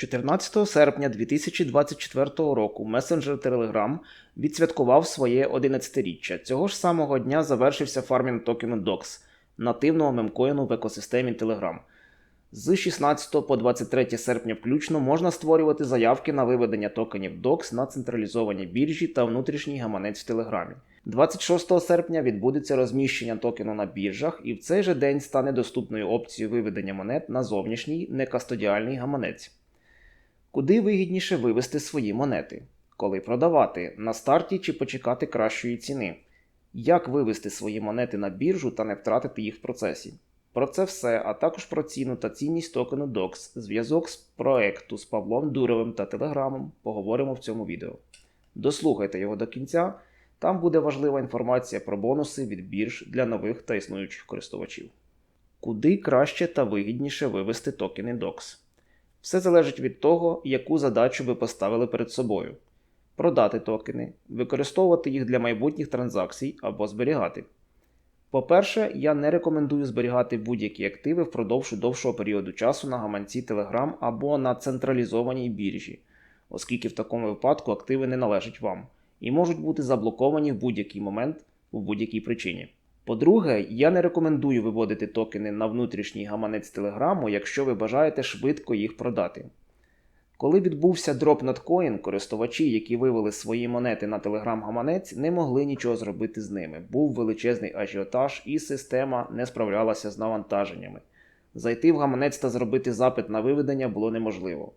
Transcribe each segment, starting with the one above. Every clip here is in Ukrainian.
14 серпня 2024 року месенджер Telegram відсвяткував своє 11-річчя. Цього ж самого дня завершився фармінг токену DOX, нативного мемкоїну в екосистемі Telegram. З 16 по 23 серпня включно можна створювати заявки на виведення токенів DOX на централізовані біржі та внутрішній гаманець в Телеграмі. 26 серпня відбудеться розміщення токену на біржах, і в цей же день стане доступною опцією виведення монет на зовнішній некастодіальний гаманець. Куди вигідніше вивести свої монети? Коли продавати на старті чи почекати кращої ціни? Як вивести свої монети на біржу та не втратити їх в процесі? Про це все, а також про ціну та цінність токену DOX, зв'язок з проекту з Павлом Дуровим та Телеграмом поговоримо в цьому відео. Дослухайте його до кінця, там буде важлива інформація про бонуси від бірж для нових та існуючих користувачів. Куди краще та вигідніше вивести токени DOX? Все залежить від того, яку задачу ви поставили перед собою: продати токени, використовувати їх для майбутніх транзакцій або зберігати. По-перше, я не рекомендую зберігати будь-які активи впродовж довшого періоду часу на гаманці Telegram або на централізованій біржі, оскільки в такому випадку активи не належать вам і можуть бути заблоковані в будь-який момент у будь-якій причині. По-друге, я не рекомендую виводити токени на внутрішній гаманець Телеграму, якщо ви бажаєте швидко їх продати. Коли відбувся дроп надкоін, користувачі, які вивели свої монети на Telegram-гаманець, не могли нічого зробити з ними. Був величезний ажіотаж, і система не справлялася з навантаженнями. Зайти в гаманець та зробити запит на виведення було неможливо.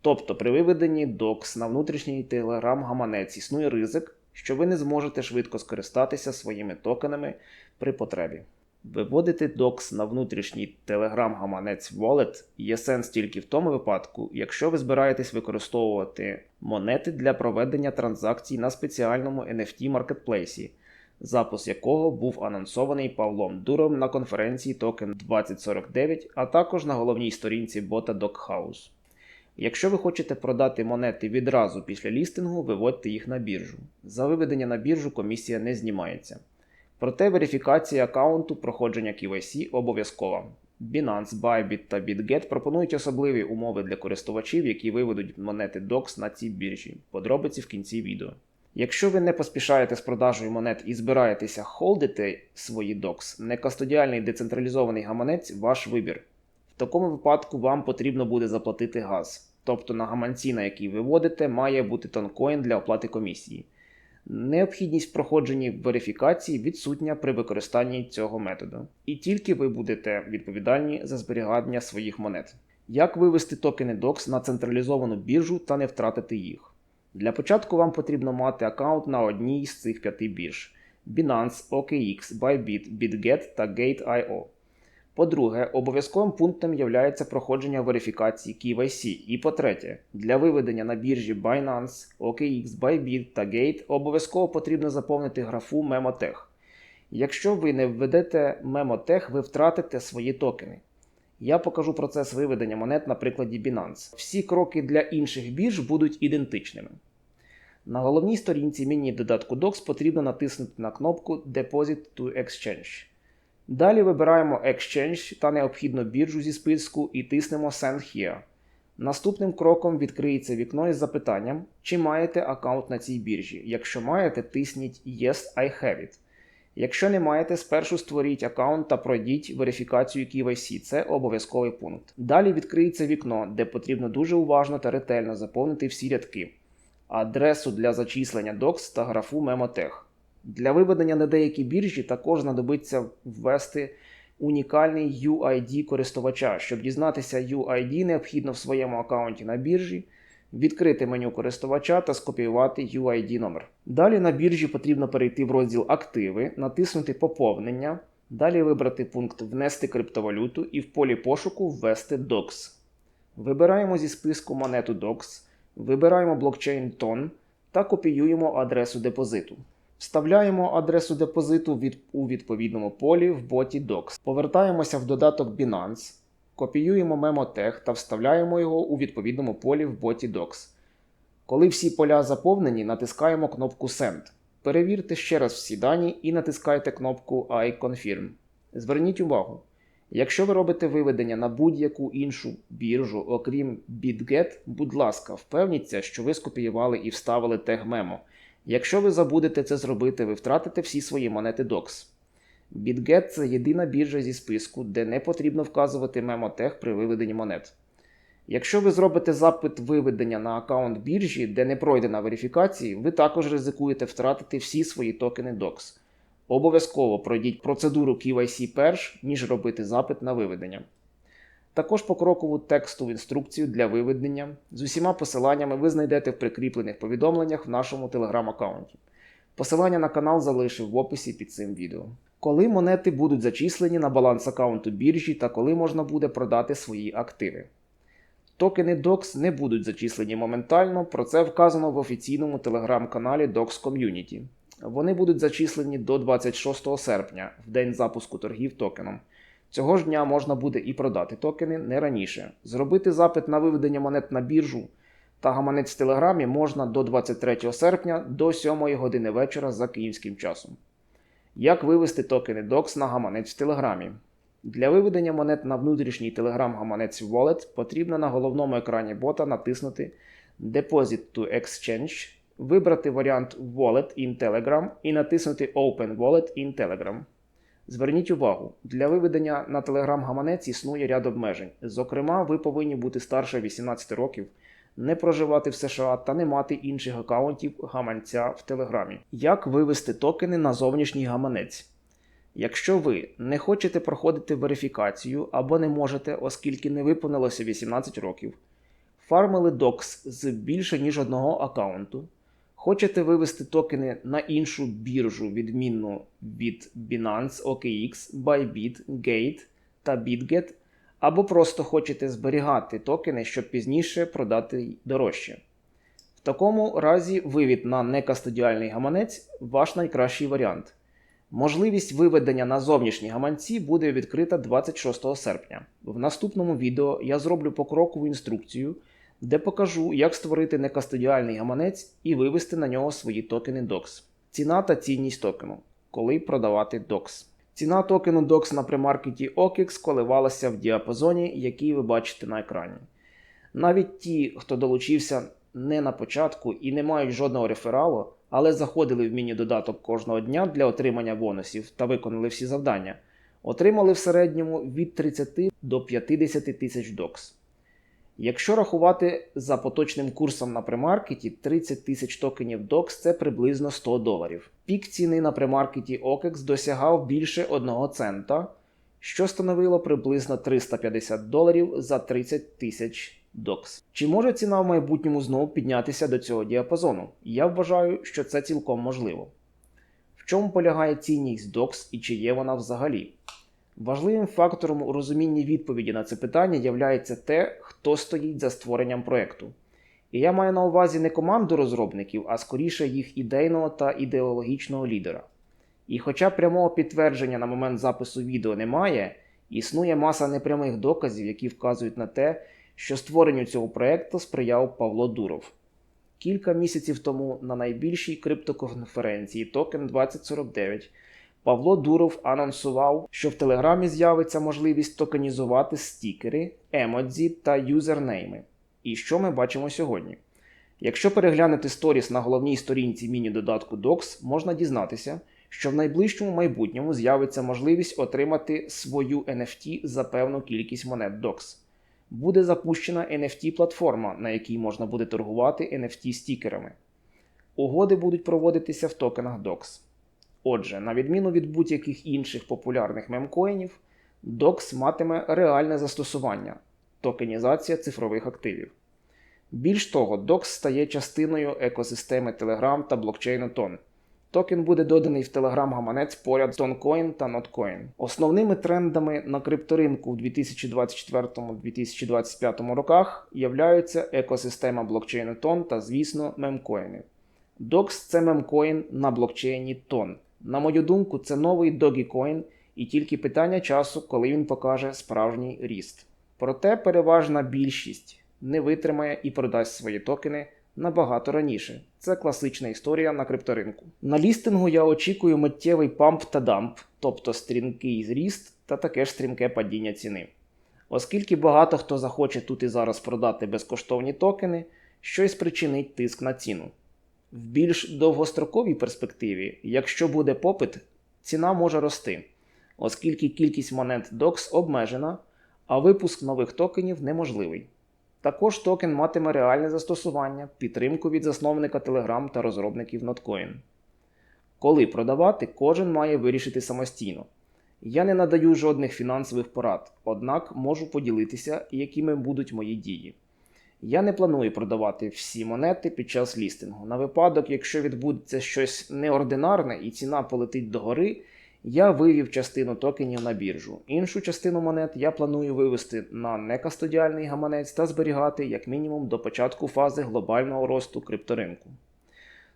Тобто, при виведенні DOX на внутрішній Telegram-гаманець існує ризик, що ви не зможете швидко скористатися своїми токенами при потребі. Виводити DOX на внутрішній Telegram-гаманець Wallet є сенс тільки в тому випадку, якщо ви збираєтесь використовувати монети для проведення транзакцій на спеціальному NFT маркетплейсі, запуск якого був анонсований Павлом Дуром на конференції Token 2049, а також на головній сторінці бота Doghouse. Якщо ви хочете продати монети відразу після лістингу, виводьте їх на біржу. За виведення на біржу комісія не знімається. Проте верифікація аккаунту проходження KYC обов'язкова. Binance, Bybit та BitGet пропонують особливі умови для користувачів, які виведуть монети DOX на ці біржі. Подробиці в кінці відео. Якщо ви не поспішаєте з продажею монет і збираєтеся холдити свої DOX, некастодіальний децентралізований гаманець ваш вибір. В такому випадку вам потрібно буде заплатити газ. Тобто на гаманці, на який ви вводите, має бути тонкоін для оплати комісії. Необхідність в проходженні верифікації відсутня при використанні цього методу. І тільки ви будете відповідальні за зберігання своїх монет. Як вивести токени DOX на централізовану біржу та не втратити їх? Для початку вам потрібно мати аккаунт на одній з цих п'яти бірж: Binance, OKX, Bybit, BitGet та Gate.io. По-друге, обов'язковим пунктом є проходження верифікації KYC. І по-третє, для виведення на біржі Binance, OKX, Bybit та Gate обов'язково потрібно заповнити графу Memotech. Якщо ви не введете Memotech, ви втратите свої токени. Я покажу процес виведення монет на прикладі Binance. Всі кроки для інших бірж будуть ідентичними. На головній сторінці міні-додатку DOX потрібно натиснути на кнопку Deposit to Exchange. Далі вибираємо Exchange та необхідну біржу зі списку і тиснемо Send Here. Наступним кроком відкриється вікно із запитанням, чи маєте аккаунт на цій біржі. Якщо маєте, тисніть Yes, I have it. Якщо не маєте, спершу створіть аккаунт та пройдіть верифікацію KYC. Це обов'язковий пункт. Далі відкриється вікно, де потрібно дуже уважно та ретельно заповнити всі рядки, адресу для зачислення DOX та графу Memotech. Для виведення на деякі біржі також знадобиться ввести унікальний UID користувача. Щоб дізнатися UID, необхідно в своєму аккаунті на біржі відкрити меню користувача та скопіювати UID номер. Далі на біржі потрібно перейти в розділ Активи, натиснути Поповнення, далі вибрати пункт Внести криптовалюту і в полі пошуку ввести DOX. Вибираємо зі списку монету DOX, вибираємо блокчейн TON та копіюємо адресу депозиту. Вставляємо адресу депозиту від, у відповідному полі в боті Docs. Повертаємося в додаток Binance, копіюємо Memotech та вставляємо його у відповідному полі в боті Docs. Коли всі поля заповнені, натискаємо кнопку Send. Перевірте ще раз всі дані і натискайте кнопку I Confirm. Зверніть увагу, Якщо ви робите виведення на будь-яку іншу біржу, окрім BitGet, будь ласка, впевніться, що ви скопіювали і вставили тег мемо. Якщо ви забудете це зробити, ви втратите всі свої монети DOX. BitGet – це єдина біржа зі списку, де не потрібно вказувати мемотег при виведенні монет. Якщо ви зробите запит виведення на аккаунт біржі, де не пройдена верифікації, ви також ризикуєте втратити всі свої токени DOX. Обов'язково пройдіть процедуру KYC перш, ніж робити запит на виведення. Також покрокову текстову інструкцію для виведення з усіма посиланнями ви знайдете в прикріплених повідомленнях в нашому телеграм-аккаунті. Посилання на канал залишив в описі під цим відео. Коли монети будуть зачислені на баланс аккаунту біржі та коли можна буде продати свої активи. Токени DOX не будуть зачислені моментально, про це вказано в офіційному телеграм-каналі DOX Community. Вони будуть зачислені до 26 серпня, в день запуску торгів токеном. Цього ж дня можна буде і продати токени не раніше. Зробити запит на виведення монет на біржу та гаманець в Телеграмі можна до 23 серпня до 7 години вечора за київським часом. Як вивести токени DOX на гаманець в Телеграмі? Для виведення монет на внутрішній Telegram-гаманець Wallet потрібно на головному екрані бота натиснути Deposit to Exchange, вибрати варіант Wallet in Telegram і натиснути Open Wallet in Telegram. Зверніть увагу, для виведення на Telegram-гаманець існує ряд обмежень. Зокрема, ви повинні бути старше 18 років, не проживати в США та не мати інших аккаунтів гаманця в Телеграмі. Як вивести токени на зовнішній гаманець? Якщо ви не хочете проходити верифікацію або не можете, оскільки не виповнилося 18 років, фармили DOX з більше ніж одного аккаунту, хочете вивести токени на іншу біржу, відмінну від Binance, OKX, Bybit, Gate та BitGet, або просто хочете зберігати токени, щоб пізніше продати дорожче. В такому разі вивід на некастодіальний гаманець ваш найкращий варіант. Можливість виведення на зовнішні гаманці буде відкрита 26 серпня. В наступному відео я зроблю покрокову інструкцію, де покажу, як створити некастодіальний гаманець і вивести на нього свої токени DOX. Ціна та цінність токену. Коли продавати DOX. Ціна токену DOX на примаркеті OKX коливалася в діапазоні, який ви бачите на екрані. Навіть ті, хто долучився не на початку і не мають жодного рефералу, але заходили в міні-додаток кожного дня для отримання бонусів та виконали всі завдання, отримали в середньому від 30 до 50 тисяч докс. Якщо рахувати за поточним курсом на примаркеті, 30 тисяч токенів DOX це приблизно 100 доларів. Пік ціни на примаркеті OKEX досягав більше 1 цента, що становило приблизно 350 доларів за 30 тисяч DOX. Чи може ціна в майбутньому знову піднятися до цього діапазону? Я вважаю, що це цілком можливо. В чому полягає цінність DOX і чи є вона взагалі? Важливим фактором у розумінні відповіді на це питання є те, хто стоїть за створенням проєкту. І я маю на увазі не команду розробників, а скоріше їх ідейного та ідеологічного лідера. І хоча прямого підтвердження на момент запису відео немає, існує маса непрямих доказів, які вказують на те, що створенню цього проєкту сприяв Павло Дуров. Кілька місяців тому на найбільшій криптоконференції Токен 2049 Павло Дуров анонсував, що в Телеграмі з'явиться можливість токенізувати стікери, емодзі та юзернейми. І що ми бачимо сьогодні? Якщо переглянути сторіс на головній сторінці міні-додатку Docs, можна дізнатися, що в найближчому майбутньому з'явиться можливість отримати свою NFT за певну кількість монет Docs. Буде запущена NFT-платформа, на якій можна буде торгувати NFT-стікерами. Угоди будуть проводитися в токенах Docs. Отже, на відміну від будь-яких інших популярних мемкоїнів, DOX матиме реальне застосування токенізація цифрових активів. Більш того, DOX стає частиною екосистеми Telegram та блокчейну TON. Токен буде доданий в Telegram-гаманець поряд з TonCoin та NotCoin. Основними трендами на крипторинку в 2024-2025 роках являються екосистема блокчейну TON та, звісно, мемкоїни. DOX це мемкоін на блокчейні TON. На мою думку, це новий Dogecoin і тільки питання часу, коли він покаже справжній ріст. Проте переважна більшість не витримає і продасть свої токени набагато раніше. Це класична історія на крипторинку. На лістингу я очікую миттєвий памп та дамп, тобто стрінкий зріст та таке ж стрімке падіння ціни. Оскільки багато хто захоче тут і зараз продати безкоштовні токени, що й спричинить тиск на ціну. В більш довгостроковій перспективі, якщо буде попит, ціна може рости, оскільки кількість монет DOX обмежена, а випуск нових токенів неможливий. Також токен матиме реальне застосування, підтримку від засновника Telegram та розробників Notcoin. Коли продавати, кожен має вирішити самостійно. Я не надаю жодних фінансових порад, однак можу поділитися, якими будуть мої дії. Я не планую продавати всі монети під час лістингу. На випадок, якщо відбудеться щось неординарне і ціна полетить догори, я вивів частину токенів на біржу. Іншу частину монет я планую вивести на некастодіальний гаманець та зберігати як мінімум до початку фази глобального росту крипторинку.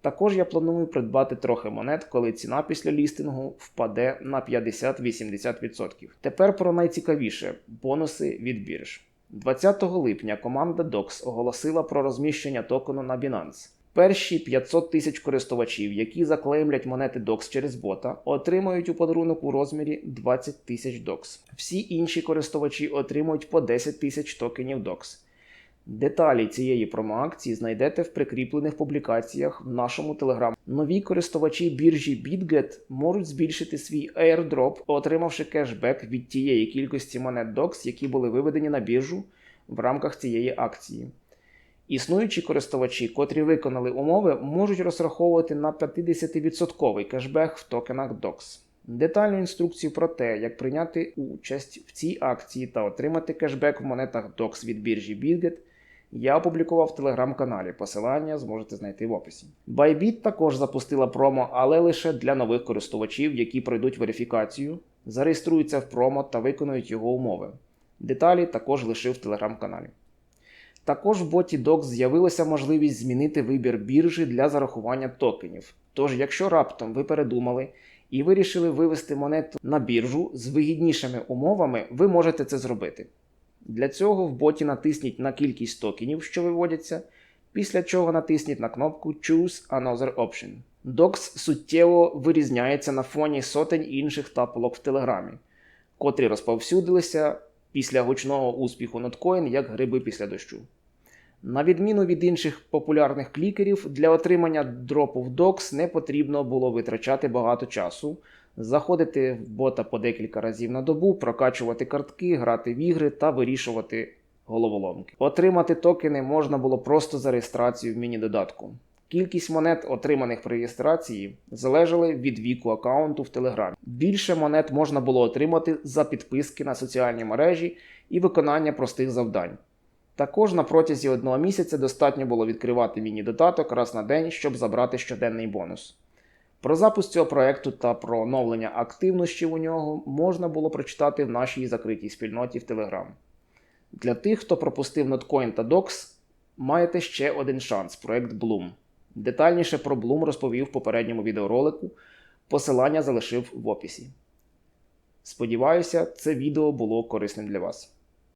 Також я планую придбати трохи монет, коли ціна після лістингу впаде на 50-80%. Тепер про найцікавіше бонуси від бірж. 20 липня команда DOX оголосила про розміщення токену на Binance. Перші 500 тисяч користувачів, які заклеймлять монети DOX через бота, отримають у подарунок у розмірі 20 тисяч DOX. Всі інші користувачі отримують по 10 тисяч токенів DOX. Деталі цієї промоакції знайдете в прикріплених публікаціях в нашому телеграм. Нові користувачі біржі BitGet можуть збільшити свій airdrop, отримавши кешбек від тієї кількості монет DOX, які були виведені на біржу в рамках цієї акції. Існуючі користувачі, котрі виконали умови, можуть розраховувати на 50% кешбек в токенах DOX. Детальну інструкцію про те, як прийняти участь в цій акції та отримати кешбек в монетах DOX від біржі BitGet, я опублікував в телеграм-каналі. Посилання зможете знайти в описі. Bybit також запустила промо, але лише для нових користувачів, які пройдуть верифікацію, зареєструються в промо та виконують його умови. Деталі також лишив в телеграм-каналі. Також в боті DOX з'явилася можливість змінити вибір біржі для зарахування токенів. Тож, якщо раптом ви передумали і вирішили вивести монету на біржу з вигіднішими умовами, ви можете це зробити. Для цього в боті натисніть на кількість токенів, що виводяться, після чого натисніть на кнопку Choose Another Option. DOX суттєво вирізняється на фоні сотень інших тапалок в Телеграмі, котрі розповсюдилися після гучного успіху Notcoin як гриби після дощу. На відміну від інших популярних клікерів, для отримання дропу в DOX не потрібно було витрачати багато часу, заходити в бота по декілька разів на добу, прокачувати картки, грати в ігри та вирішувати головоломки. Отримати токени можна було просто за реєстрацію в міні-додатку. Кількість монет, отриманих при реєстрації, залежали від віку аккаунту в Телеграмі. Більше монет можна було отримати за підписки на соціальні мережі і виконання простих завдань. Також на протязі одного місяця достатньо було відкривати міні-додаток раз на день, щоб забрати щоденний бонус. Про запуск цього проекту та про оновлення активності у нього можна було прочитати в нашій закритій спільноті в Telegram. Для тих, хто пропустив Notcoin та DOX, маєте ще один шанс проект Bloom. Детальніше про Bloom розповів в попередньому відеоролику. Посилання залишив в описі. Сподіваюся, це відео було корисним для вас.